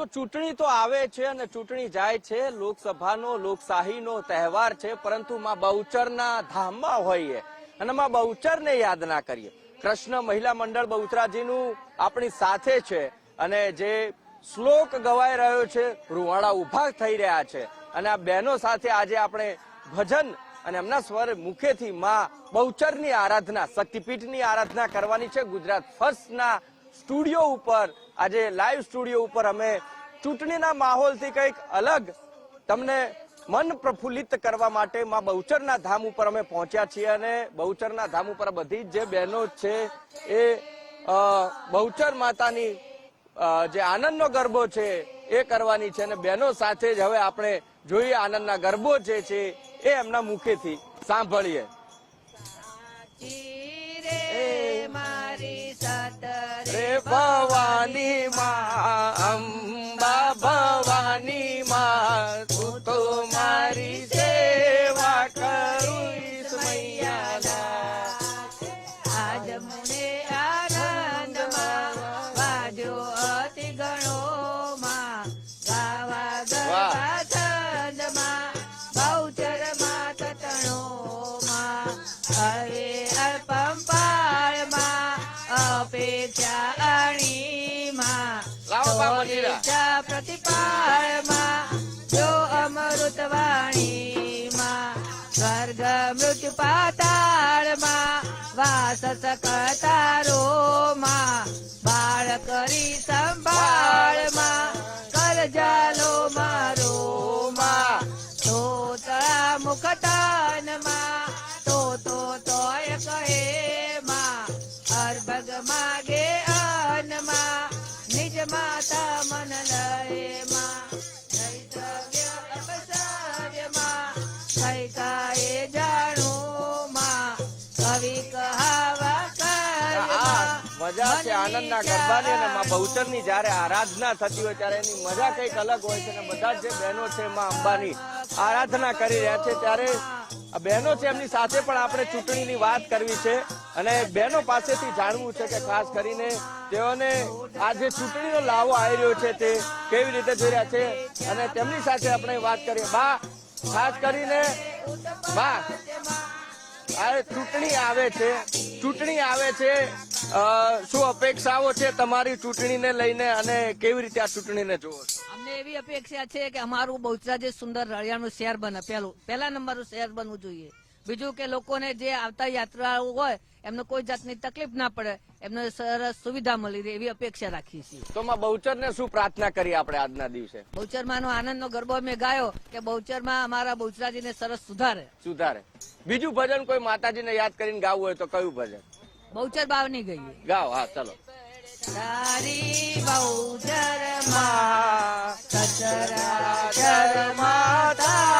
તો ચૂંટણી તો આવે છે અને ચૂંટણી જાય છે. લોકસભાનો, લોકશાહીનો તહેવાર છે, પરંતુ માં બહુચરના ધામમાં હોઈએ અને માં બહુચરને યાદ ના કરીએ. કૃષ્ણ મહિલા મંડળ બહુચરાજીનું આપણી સાથે છે અને જે શ્લોક ગવાઈ રહ્યો છે, રૂવાડા ઊભા થઈ રહ્યા છે અને આ બહેનો સાથે આજે આપણે ભજન અને એમના સ્વર મુખેથી માં બહુચરની આરાધના, શક્તિપીઠની આરાધના કરવાની છે. ગુજરાત ફર્સ્ટના સ્ટુડિયો ઉપર આજે લાઈવ સ્ટુડિયો ઉપર અમે ચૂંટણીના માહોલથી કંઈક અલગ તમને મન પ્રફુલ્લિત કરવા માટે માં બહુચરના ધામ ઉપર અમે પહોંચ્યા છીએ અને બહુચરના ધામ ઉપર બધી જ બહેનો છે એ બહુચર માતાની જે આનંદનો ગરબો છે એ કરવાની છે અને બહેનો સાથે જ હવે આપણે જોઈએ આનંદના ગરબો જે છે એ એમના મુખેથી. સાંભળીએ. ભવાની માં અંબા ભવાની વાસ સકતારોમાં બાળ કરી સંભાળમાં કરજાલો મજા છે આનંદના ગરબાની અને માં બહુચરની જ્યારે આરાધના થતી હોય ત્યારે એની મજા કંઈક અલગ હોય છે અને બધા જે બહેનો છે માં અંબાની આરાધના કરી રહ્યા છે ત્યારે આ બહેનો છે એમની સાથે પણ આપણે ચૂંટણીની વાત કરવી છે અને બહેનો પાસેથી જાણવું છે કે ખાસ કરીને તેઓને આ જે ચૂંટણીનો લાવો આવી રહ્યો છે તે કેવી રીતે જોઈ રહ્યા છે અને તેમની સાથે આપણે વાત કરીએ. બા ખાસ કરીને બા આ ચૂંટણી આવે છે. ચૂંટણી આવે છે. શું અપેક્ષાઓ છે તમારી ચૂંટણીને લઈને અને કેવી રીતે આ ચૂંટણીને જોવો છો? અમને એવી અપેક્ષા છે કે અમારું બહુચરા જે સુંદર રળિયાનું શહેર બને. પહેલું, પહેલા નંબરનું શહેર બનવું જોઈએ. બીજું કે લોકોને જે આવતા યાત્રાઓ હોય એમને કોઈ જાતની તકલીફ ના પડે એમને સરસ સુવિધા મળી રહે એવી અપેક્ષા રાખીએ છીએ. તો માં બહુચરને શું પ્રાર્થના કરી આપણે આજના દિવસે? બહુચરમાંનો આનંદનો ગરબો અમે ગાયો કે બહુચરમાં અમારા બહુચરાજીને સરસ સુધારે. સુધારે. બીજું ભજન કોઈ માતાજીને યાદ કરીને ગાવું હોય તો કયું ભજન? બહુચર બાવની ગઈ ગાઓ હા ચલો. તારી બહુચરમાં સચરાચરમાં તારો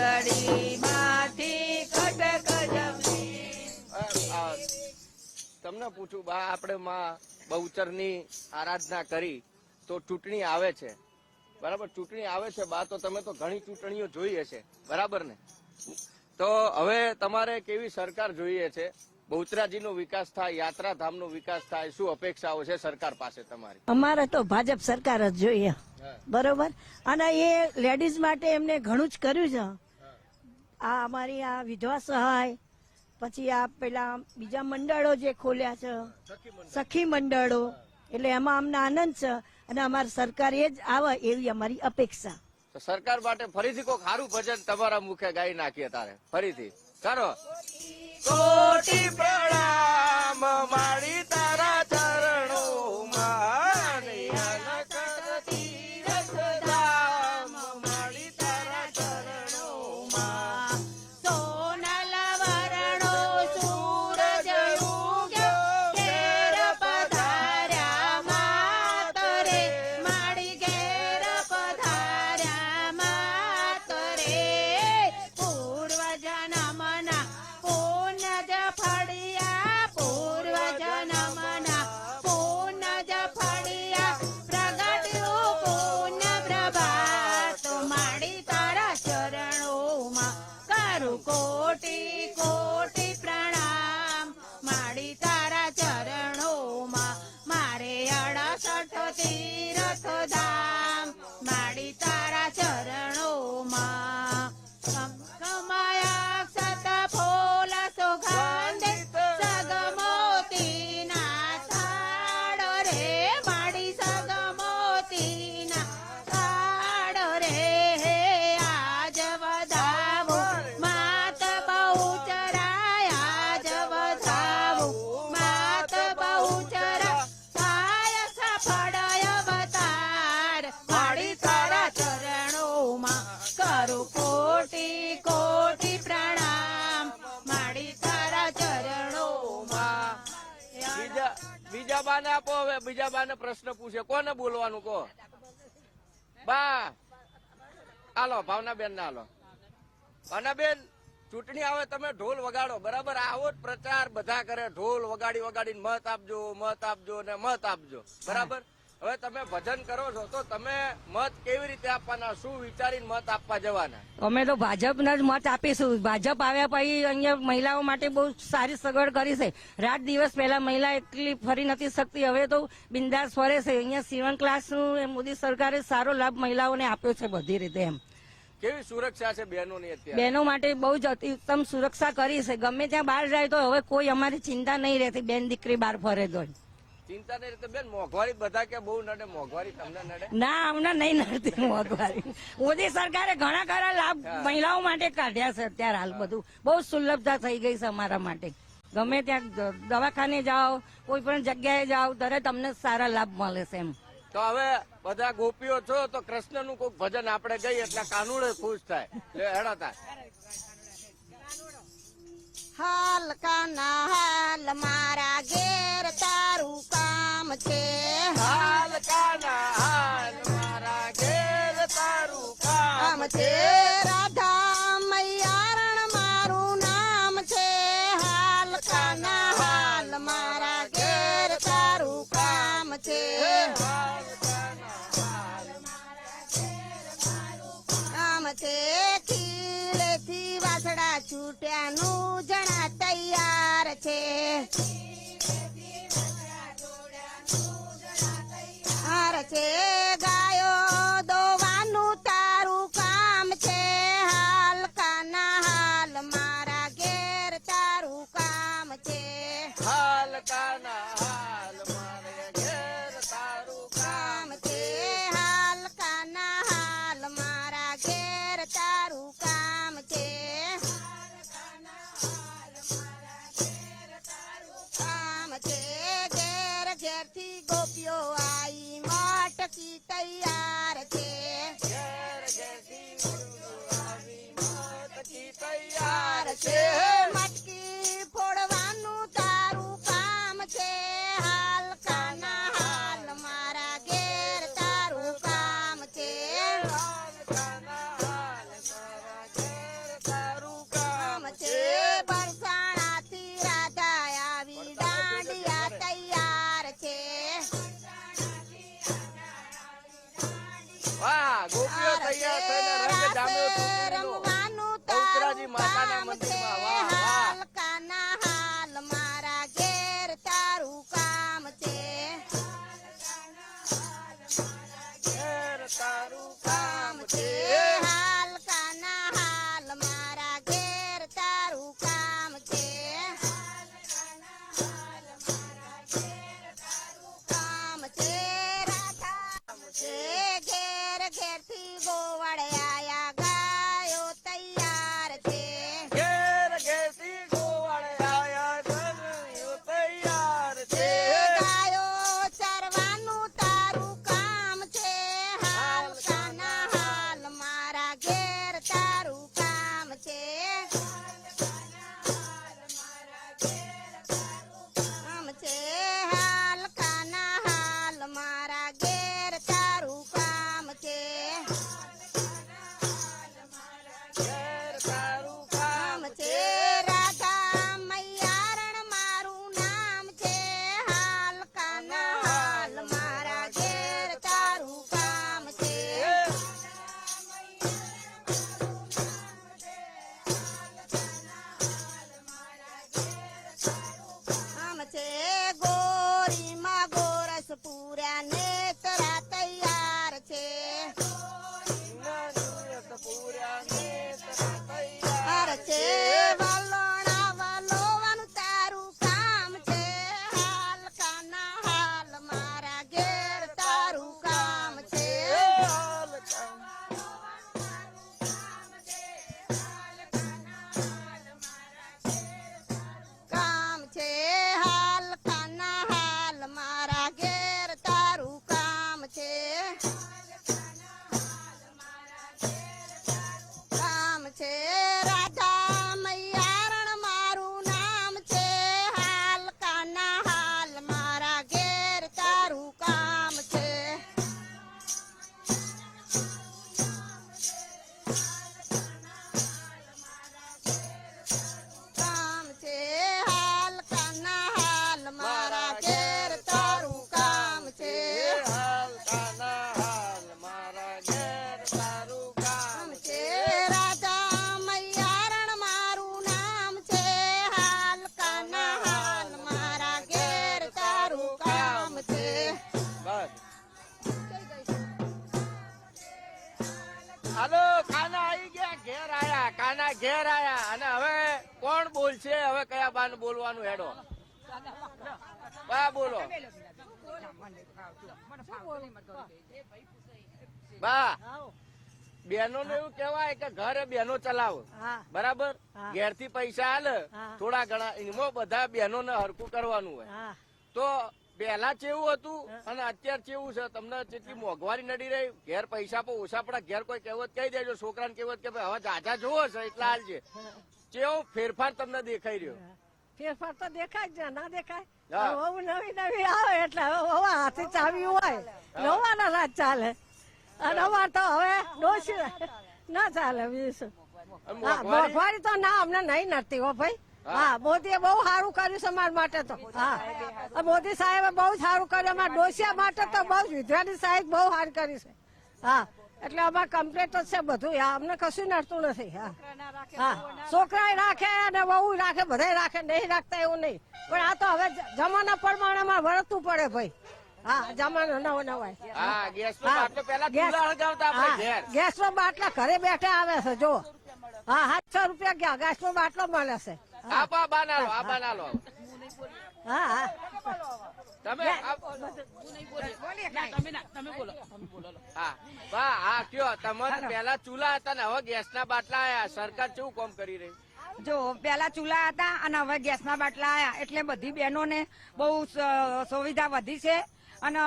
કુલડીમાંથી કટક જમે. આ, આ, તમને પૂછું બા આપણે માં બહુચરની આરાધના કરી તો ચૂંટણી આવે છે. બરાબર ચૂંટણી આવે છે બા તો તમે તો ઘણી ચૂંટણીઓ જોઈ હશે. બરાબર ને? તો હવે તમારે કેવી સરકાર જોઈએ છે? બહુચરાજીનો વિકાસ થાય યાત્રાધામનો વિકાસ થાય શું અપેક્ષાઓ છે સરકાર પાસે તમારી? અમારે તો ભાજપ સરકાર જ જોઈએ. બરોબર? અને એ લેડીઝ માટે એમને ઘણું જ કર્યું છે. આ અમારી આ વિધવા સહાય પછી આ પેલા બીજા મંડળો જે ખોલ્યા છે સખી મંડળો. એટલે એમાં અમને આનંદ છે અને અમારી સરકાર એ જ આવે એવી અમારી અપેક્ષા. તો સરકાર માટે ફરીથી કોઈ સારું ભજન તમારા મુખે ગાઈ નાખીએ તારે. ફરીથી. કરો કોટી પ્રણામ મારી બાને પ્રશ્ન પૂછે. કોને બોલવાનું કહો? બા. હાલો ભાવનાબેન ને હાલો. ભાવનાબેન, ચૂંટણી આવે તમે ઢોલ વગાડો. બરાબર? આવો જ પ્રચાર બધા કરે. ઢોલ વગાડી વગાડીને મત આપજો મત આપજો ને મત આપજો. બરાબર? હવે તમે ભજન કરો છો તો તમે મત કેવી રીતે આપવાના? શું વિચારીને મત આપવા જવાના? અમે તો ભાજપને જ મત આપીશું. ભાજપ આવ્યા પછી અહીંયા મહિલાઓ માટે બહુ સારી સગવડ કરી છે. રાત દિવસ પહેલા મહિલા એટલી ફરી નથી શકતી. હવે તો બિંદાસ ફરે છે. અહીંયા સીવન ક્લાસનું મોદી સરકારે સારો લાભ મહિલાઓને આપ્યો છે બધી રીતે એમ. કેવી સુરક્ષા છે બહેનોની અત્યારે? બહેનો માટે બહુ જ અતિ ઉત્તમ સુરક્ષા કરી છે. ગમે ત્યાં બહાર જાય તો હવે કોઈ અમારી ચિંતા નહીં રહેતી. બેન દીકરી બહાર ફરે તો ચિંતા નહીં રીતે બેન મોંઘવારી બધા કે બહુ નડે મોંઘવારી તમને નડે? ના અમને નહીં નડતી મોંઘવારી. મોદી સરકારે ઘણા ખરા લાભ મહિલાઓ માટે કાઢ્યા છે અત્યારે હાલ બધું. બહુ સુલભતા થઈ ગઈ છે અમારા માટે. ગમે ત્યાં દવાખાને જાઓ કોઈ પણ જગ્યાએ જાઓ ત્યારે તમને સારા લાભ મળે છે એમ. તો હવે બધા ગોપીઓ છો તો કૃષ્ણનું કોઈક ભજન આપણે ગઈ એટલે કાનુડે ખુશ થાય. હેડો હાલ કાના હાલ મારા ઘેર તારું કામ છે. હાલ કાના હાલ મારા ઘેર તારું કામ કામ છે. તૈયાર છે તૈયાર છે ઘેર આયા કાના ઘેર આયા અને હવે કોણ બોલશે? હવે કયા બાન બોલવાનું હેડો? બા બોલો. બા બેનો ને એવું કેવાય કે ઘરે બેનો ચલાવો. બરાબર? ઘેરથી પૈસા હાલ થોડા ઘણા એમાં બધા બહેનો ને હરકું કરવાનું હોય. તો પહેલા કેવું હતું અને અત્યારે કેવું છે. તમને જેટલી મોંઘવારી નડી રહી ઘેર પૈસા પણ ઓછા પડે ઘેર કોઈ કહેવત કહી દેજો છોકરાને કહેવત કે ભાઈ હવે જાજા જોવો છે એટલા હાલ છે. કેવો ફેરફાર તમને દેખાઈ રહ્યો? ફેરફાર તો દેખાય જ ના દેખાય? હા. બહુ નવી નવી આવે એટલે હવે બહુ હાથી ચાવી હોય. નવાના રાત ચાલે. અને અમાર તો હવે ડોસી ના ચાલે બીજું મોંઘવારી તો ના અમને નહીં નડતી હો ભાઈ. હા. મોદીએ બહુ સારું કર્યું સમાજ માટે તો. હા. મોદી સાહેબે બહુ સારું કર્યું. અમારા ડોસિયા માટે તો બહુ વિદ્યાની સાહેબ બહુ સારું કર્યું છે. હા. એટલે અમારે કમ્પ્લેટ જ છે બધું. અમને કશું નડતું નથી. હા. હા. છોકરા રાખે અને બહુ રાખે બધા રાખે. નહીં રાખતા એવું નહીં. પણ આ તો હવે જમાના પ્રમાણે વળતું પડે ભાઈ. હા જમાનો નવો નવાય હા ગેસ નો. બાટલો ગેસ- ઘેર. ગેસનો બાટલા ઘરે બેઠા આવે છે જો હા સાતસો રૂપિયા ગયા. ગેસનો બાટલો મળે છે. આ બા બા ના આ બા ના લો હા હા તમે હા. બા હા કયો? તમારે પેલા ચૂલા હતા ને હવે ગેસ ના બાટલા આયા. સરકાર શું કામ કરી રહી? જો પેલા ચૂલા હતા અને હવે ગેસના બાટલા આયા. એટલે બધી બહેનોને બહુ સ- સુવિધા વધી છે. અને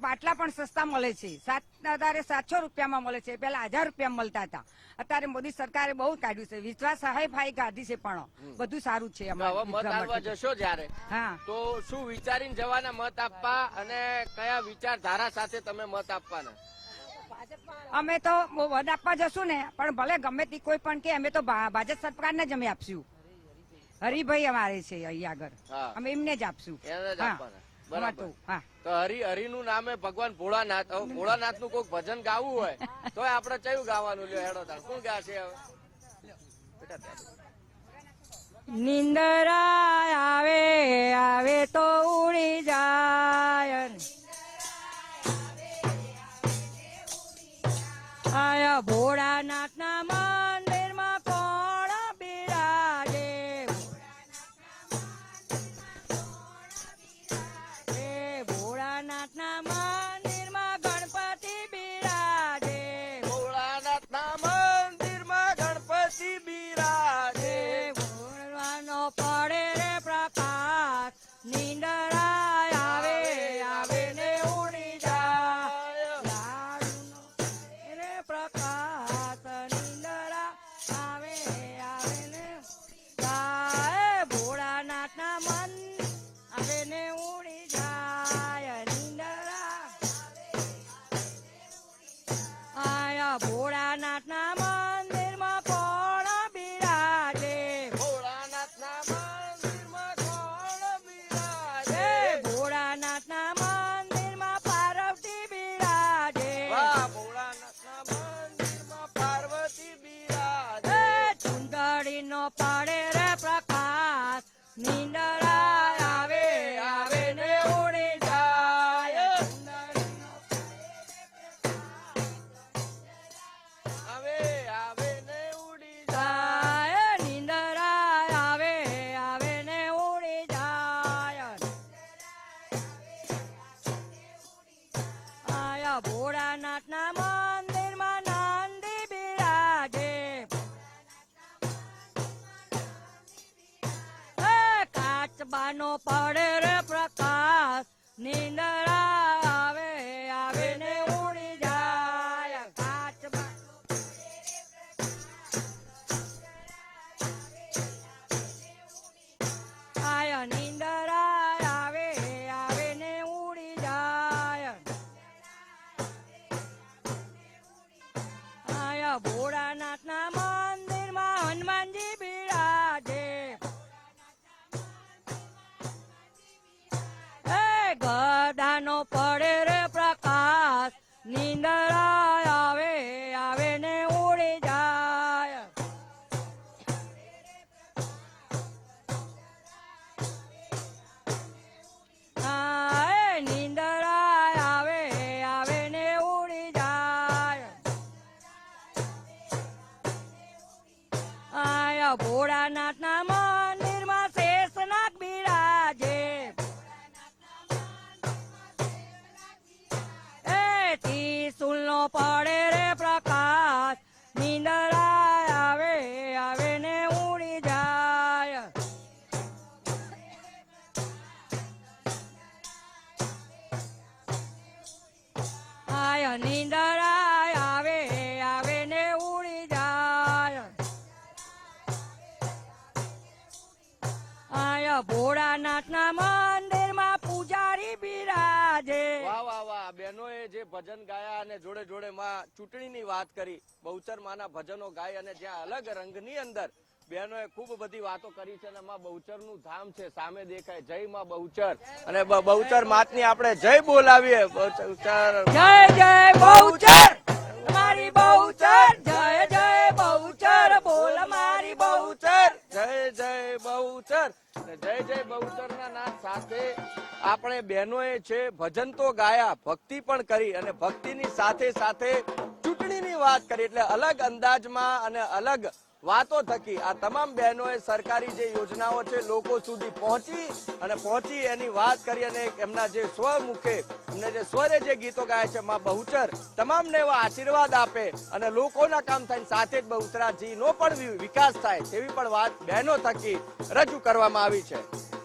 પાટલા પણ સસ્તા મળે છે. સાત અત્યારે સાતસો રૂપિયામાં મળે છે. પેલા હજાર રૂપિયા મળતા હતા. અત્યારે મોદી સરકારે બહુ કાઢ્યું છે. વિશ્વાસ સહાય ફાઈ કાઢી છે પણ. બધું સારું છે તો મત આપવા જશો જયારે. હા. તો શું વિચારીને જવાના મત આપવા અને કયા વિચારધારા સાથે તમે મત આપવાના? અમે તો મત આપવા જશું ને પણ ભલે ગમે તે કોઈ પણ કે અમે તો ભાજપ સરકારને જ અમે આપશું. હરિભાઈ અમારે છે અહીંયા આગળ. અમે એમને જ આપશું. હા. બરાબર. હા. તો હરી હરિનું નામે ભગવાન ભોળાનાથ ભોળાનાથનું કોઈક ભજન ગાવું હોય તો આપણે કયું ગાવાનું લ્યો હેડો તાર કોણ ગાશે હવે? નિંદરા આવે આવે તો ઉડી જાય. આયા ભોળાનાથ ના man. ભોળાનાથના મંદિરમાં પૂજારી બિરાજે. વાહ વાહ વાહ. બહેનોએ જે ભજન ગાયા અને જોડે જોડે માં ચૂંટણીની વાત કરી બહુચર માના ભજનો ગાય અને જ્યાં અલગ રંગની અંદર બહેનોએ ખૂબ બધી વાતો કરી છે અને માં બહુચરનું ધામ છે સામે દેખાય. જય માં બહુચર. અને બહુચર માત માતની આપણે જય બોલાવીએ. બહુચર. જય જય બહુચર. મારી બહુચર. જય જય બહુચર. બોલ મારી બહુચર. જય જય બહુચર. જય જય બહુચરના નાદ સાથે આપણે બહેનોએ છે ભજન તો ગાયા, ભક્તિ પણ કરી અને ભક્તિની સાથે સાથે ચૂંટણીની વાત કરી. એટલે અલગ અંદાજમાં અને અલગ વાતો થકી આ તમામ બહેનોએ સરકારી જે યોજનાઓ છે લોકો સુધી પહોંચી અને પહોંચી એની વાત કરી અને એમના જે સ્વમુખે, એમને જે સ્વરે જે ગીતો ગાય છે, માં બહુચર, તમામને એવા આશીર્વાદ આપે અને લોકોના કામ થાય સાથે જ બહુચરાજીનો પણ વિકાસ થાય તેવી પણ વાત બહેનો થકી રજૂ કરવામાં આવી છે.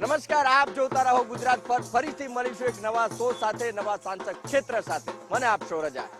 નમસ્કાર, આપ જોતા રહો ગુજરાત પર. ફરીથી મળીશું એક નવા શો સાથે, નવા સાંસદ ક્ષેત્ર સાથે. મને આપશો રજા.